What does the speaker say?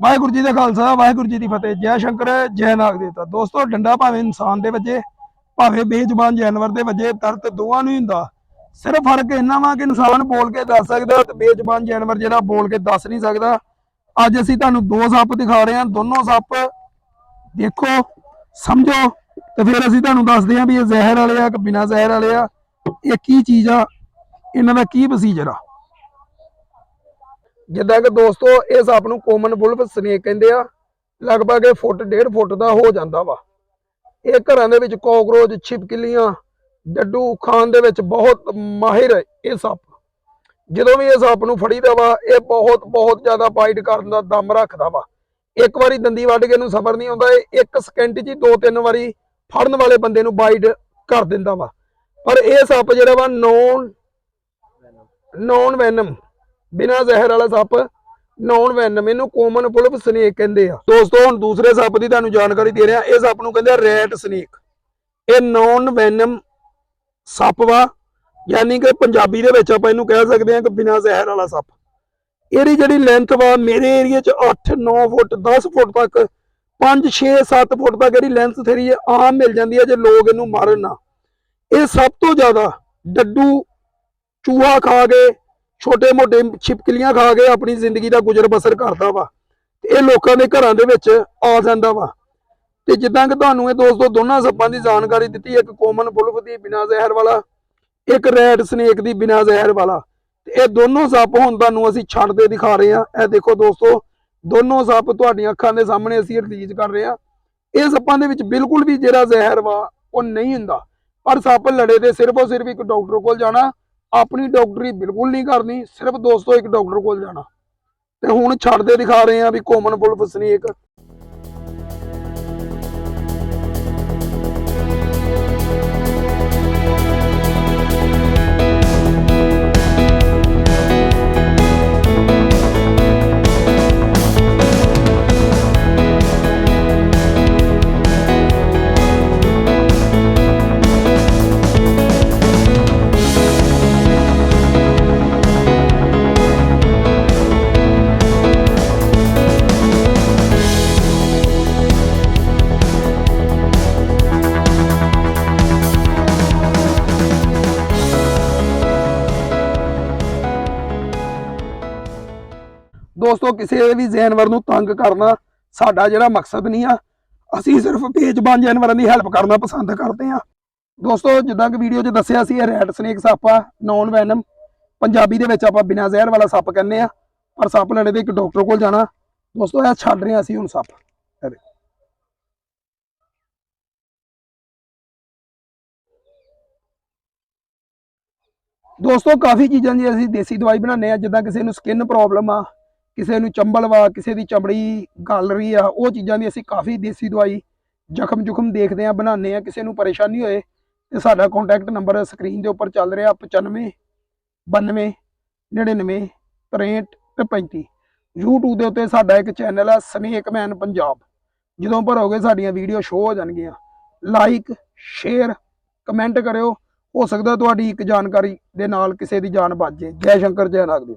ਵਾਹਿਗੁਰੂ ਜੀ ਦਾ ਖਾਲਸਾ, ਵਾਹਿਗੁਰੂ ਜੀ ਦੀ ਫਤਿਹ। ਜੈ ਸ਼ੰਕਰ, ਜੈ ਨਾਗ ਦੇਵਤਾ। ਦੋਸਤੋ, ਡੰਡਾ ਭਾਵੇਂ ਇਨਸਾਨ ਦੇ ਵੱਜੇ, ਭਾਵੇਂ ਬੇਜ਼ੁਬਾਨ ਜਾਨਵਰ ਦੇ ਵੱਜੇ, ਦਰਦ ਦੋਵਾਂ ਨੂੰ ਹੁੰਦਾ। ਸਿਰਫ ਫ਼ਰਕ ਇੰਨਾ ਵਾ ਕਿ ਇਨਸਾਨ ਬੋਲ ਕੇ ਦੱਸ ਸਕਦਾ ਤੇ ਬੇਜ਼ੁਬਾਨ ਜਾਨਵਰ ਜਿਹੜਾ ਬੋਲ ਕੇ ਦੱਸ ਨਹੀਂ ਸਕਦਾ। ਅੱਜ ਅਸੀਂ ਤੁਹਾਨੂੰ ਦੋ ਸੱਪ ਦਿਖਾ ਰਹੇ ਹਾਂ। ਦੋਨੋਂ ਸੱਪ ਦੇਖੋ, ਸਮਝੋ ਤੇ ਫਿਰ ਅਸੀਂ ਤੁਹਾਨੂੰ ਦੱਸਦੇ ਹਾਂ ਵੀ ਇਹ ਜ਼ਹਿਰ ਵਾਲੇ ਆ ਕਿ ਬਿਨਾਂ ਜ਼ਹਿਰ ਵਾਲੇ ਆ। ਇਹ ਕੀ ਚੀਜ਼ ਆ? ਇਹਨਾਂ ਦਾ ਕੀ ਪ੍ਰੋਸੀਜਰ ਆ? ਜਿੱਦਾਂ ਕਿ ਦੋਸਤੋ, ਇਹ ਸੱਪ ਨੂੰ ਕੋਮਨ ਬੁਲਬ ਸਨੇਕ ਕਹਿੰਦੇ ਆ। ਲਗਭਗ ਇਹ ਫੁੱਟ, ਡੇਢ ਫੁੱਟ ਦਾ ਹੋ ਜਾਂਦਾ ਵਾ। ਇਹ ਘਰਾਂ ਦੇ ਵਿੱਚ ਕੋਕਰੋਚ ਛਿਪਕਲੀਆਂ, ਡੱਡੂ ਖਾਣ ਦੇ ਵਿੱਚ ਬਹੁਤ ਮਾਹਿਰ ਇਹ ਸੱਪ। ਜਦੋਂ ਵੀ ਇਹ ਸੱਪ ਨੂੰ ਫੜੀਦਾ ਵਾ, ਇਹ ਬਹੁਤ ਬਹੁਤ ਜ਼ਿਆਦਾ ਬਾਈਟ ਕਰਨ ਦਾ ਦਮ ਰੱਖਦਾ ਵਾ। ਇੱਕ ਵਾਰੀ ਦੰਦੀ ਵੱਢ ਕੇ ਇਹਨੂੰ ਸਬਰ ਨਹੀਂ ਆਉਂਦਾ, ਇਹ ਇੱਕ ਸਕਿੰਟ 'ਚ ਹੀ ਦੋ ਤਿੰਨ ਵਾਰੀ ਫੜਨ ਵਾਲੇ ਬੰਦੇ ਨੂੰ ਬਾਈਟ ਕਰ ਦਿੰਦਾ ਵਾ। ਪਰ ਇਹ ਸੱਪ ਜਿਹੜਾ ਵਾ ਨੌਨ ਨੌਨ ਵੈਨਮ ਬਿਨਾਂ ਜ਼ਹਿਰ ਵਾਲਾ ਸੱਪ non venom common pulp snake ਕਹਿੰਦੇ ਆ। ਦੋਸਤੋ, ਹੁਣ ਦੂਸਰੇ ਸੱਪ ਦੀ ਤੁਹਾਨੂੰ ਜਾਣਕਾਰੀ ਦੇ ਰਿਹਾ, ਇਹ ਸੱਪ ਨੂੰ ਕਹਿੰਦੇ ਆ ਰੈਟ ਸਨੇਕ ਇਹ ਨੌਨ ਵੈਨਮ ਸੱਪ ਵਾ, ਯਾਨੀ ਕਿ ਪੰਜਾਬੀ ਦੇ ਵਿੱਚ ਆਪਾਂ ਇਹਨੂੰ ਕਹਿ ਸਕਦੇ ਹਾਂ ਕਿ ਬਿਨਾ ਜ਼ਹਿਰ ਵਾਲਾ ਸੱਪ। ਇਹਦੀ ਜਿਹੜੀ ਲੈਂਥ ਵਾ, ਮੇਰੇ ਏਰੀਆ 'ਚ 8 9 ਫੁੱਟ 10 ਫੁੱਟ ਤੱਕ 5 6 7 ਫੁੱਟ ਤੱਕ ਇਹਦੀ ਲੈਂਥ ਥੇਰੀ ਆਮ ਮਿਲ ਜਾਂਦੀ ਹੈ ਜੇ ਲੋਕ ਇਹਨੂੰ ਮਾਰਨ ਨਾ। ਇਹ ਸਭ ਤੋਂ ਜ਼ਿਆਦਾ ਡੱਡੂ ਚੂਹਾ ਖਾ ਕੇ ਛੋਟੇ ਮੋਟੇ ਛਿਪਕਲੀਆਂ ਖਾ ਕੇ ਆਪਣੀ ਜ਼ਿੰਦਗੀ ਦਾ ਗੁਜ਼ਰ ਬਸਰ ਕਰਦਾ ਵਾ। ਤੇ ਇਹ ਲੋਕਾਂ ਦੇ ਘਰਾਂ ਦੇ ਵਿੱਚ ਆ ਜਾਂਦਾ ਵਾ। ਤੇ ਜਿੱਦਾਂ ਕਿ ਤੁਹਾਨੂੰ ਇਹ ਦੋਸਤੋ ਦੋਨਾਂ ਸੱਪਾਂ ਦੀ ਜਾਣਕਾਰੀ ਦਿੱਤੀ, ਇੱਕ ਕੋਮਨ ਬੁਲਫ ਦੀ ਬਿਨਾ ਜ਼ਹਿਰ ਵਾਲਾ, ਇੱਕ ਰੈਡ ਸਨੇਕ ਦੀ ਬਿਨਾ ਜ਼ਹਿਰ ਵਾਲਾ। ਤੇ ਇਹ ਦੋਨੋਂ ਸੱਪ ਹੁਣ ਤੁਹਾਨੂੰ ਅਸੀਂ ਛੱਡਦੇ ਦਿਖਾ ਰਹੇ ਹਾਂ। ਇਹ ਦੇਖੋ ਦੋਸਤੋ, ਦੋਨੋਂ ਸੱਪ ਤੁਹਾਡੀਆਂ ਅੱਖਾਂ ਦੇ ਸਾਹਮਣੇ ਅਸੀਂ ਰਿਲੀਜ਼ ਕਰ ਰਹੇ ਹਾਂ। ਇਹ ਸੱਪਾਂ ਦੇ ਵਿੱਚ ਬਿਲਕੁਲ ਵੀ ਜਿਹੜਾ ਜ਼ਹਿਰ ਵਾ, ਉਹ ਨਹੀਂ ਹੁੰਦਾ। ਪਰ ਸੱਪ ਲੜੇ ਤੇ ਸਿਰਫ ਸਿਰਫ ਇੱਕ ਡਾਕਟਰ ਕੋਲ ਜਾਣਾ ਆਪਣੀ ਡਾਕਟਰੀ ਬਿਲਕੁਲ ਨਹੀਂ ਕਰਨੀ, ਸਿਰਫ ਦੋਸਤੋ ਇੱਕ ਡਾਕਟਰ ਕੋਲ ਜਾਣਾ। ਤੇ ਹੁਣ ਛੱਡਦੇ ਦਿਖਾ ਰਹੇ ਆ ਵੀ ਕੋਮਨ ਬੁਲਫ ਇੱਕ। ਦੋਸਤੋ, ਕਿਸੇ ਵੀ ਜਾਨਵਰ ਨੂੰ ਤੰਗ ਕਰਨਾ ਸਾਡਾ ਜਿਹੜਾ ਮਕਸਦ ਨਹੀਂ ਆ, ਅਸੀਂ ਸਿਰਫ ਬੇਜ਼ਬਾਨ ਜਾਨਵਰਾਂ ਦੀ ਹੈਲਪ ਕਰਨਾ ਪਸੰਦ ਕਰਦੇ ਆ। ਦੋਸਤੋ, ਜਿੱਦਾਂ ਕਿ ਵੀਡੀਓ 'ਚ ਦੱਸਿਆ ਸੀ, ਇਹ ਰੈਡ ਸਨੇਕ ਸੱਪ ਆ ਨੌਨ ਵੈਨਮ ਪੰਜਾਬੀ ਦੇ ਵਿੱਚ ਆਪਾਂ ਬਿਨਾਂ ਜ਼ਹਿਰ ਵਾਲਾ ਸੱਪ ਕਹਿੰਦੇ ਆ, ਪਰ ਸੱਪ ਲੜੇ ਦੇ ਇੱਕ ਡਾਕਟਰ ਕੋਲ ਜਾਣਾ। ਦੋਸਤੋ, ਇਹ ਛੱਡ ਰਹੇ ਆ ਅਸੀਂ ਹੁਣ ਸੱਪ। ਇਹ ਦੋਸਤੋ, ਕਾਫੀ ਚੀਜ਼ਾਂ ਦੀ ਅਸੀਂ ਦੇਸੀ ਦਵਾਈ ਬਣਾਉਂਦੇ ਆ, ਜਿੱਦਾਂ ਕਿਸੇ ਨੂੰ ਸਕਿਨ ਪ੍ਰੋਬਲਮ ਆ ਕਿਸੇ ਨੂੰ ਚੰਬਲ ਵਾ, ਕਿਸੇ ਦੀ ਚਮੜੀ ਗਲ ਰਹੀ ਆ, ਉਹ ਚੀਜ਼ਾਂ ਦੀ ਅਸੀਂ ਕਾਫੀ ਦੇਸੀ ਦਵਾਈ ਜ਼ਖਮ ਜੁਖਮ ਦੇਖਦੇ ਆ, ਬਣਾਉਂਦੇ ਆ, ਕਿਸੇ ਨੂੰ ਪਰੇਸ਼ਾਨੀ ਹੋਏ ਤੇ ਸਾਡਾ ਕੰਟੈਕਟ ਨੰਬਰ ਸਕਰੀਨ ਦੇ ਉੱਪਰ ਚੱਲ ਰਿਹਾ 95 92 99 63 ਤੇ 35 YouTube ਦੇ ਉੱਤੇ ਸਾਡਾ ਇੱਕ ਚੈਨਲ ਆ ਸਨੇਕ ਮੈਨ ਪੰਜਾਬ। ਜਦੋਂ ਭਰੋਗੇ ਸਾਡੀਆਂ ਵੀਡੀਓ ਸ਼ੋ ਹੋ ਜਾਣਗੀਆਂ। ਲਾਈਕ ਸ਼ੇਅਰ ਕਮੈਂਟ ਕਰਿਓ। ਹੋ ਸਕਦਾ ਤੁਹਾਡੀ ਇੱਕ ਜਾਣਕਾਰੀ ਦੇ ਨਾਲ ਕਿਸੇ ਦੀ ਜਾਨ ਬਚ ਜੇ ਜੈ ਸ਼ੰਕਰ, ਜੈ ਨਾਗਦੇਵ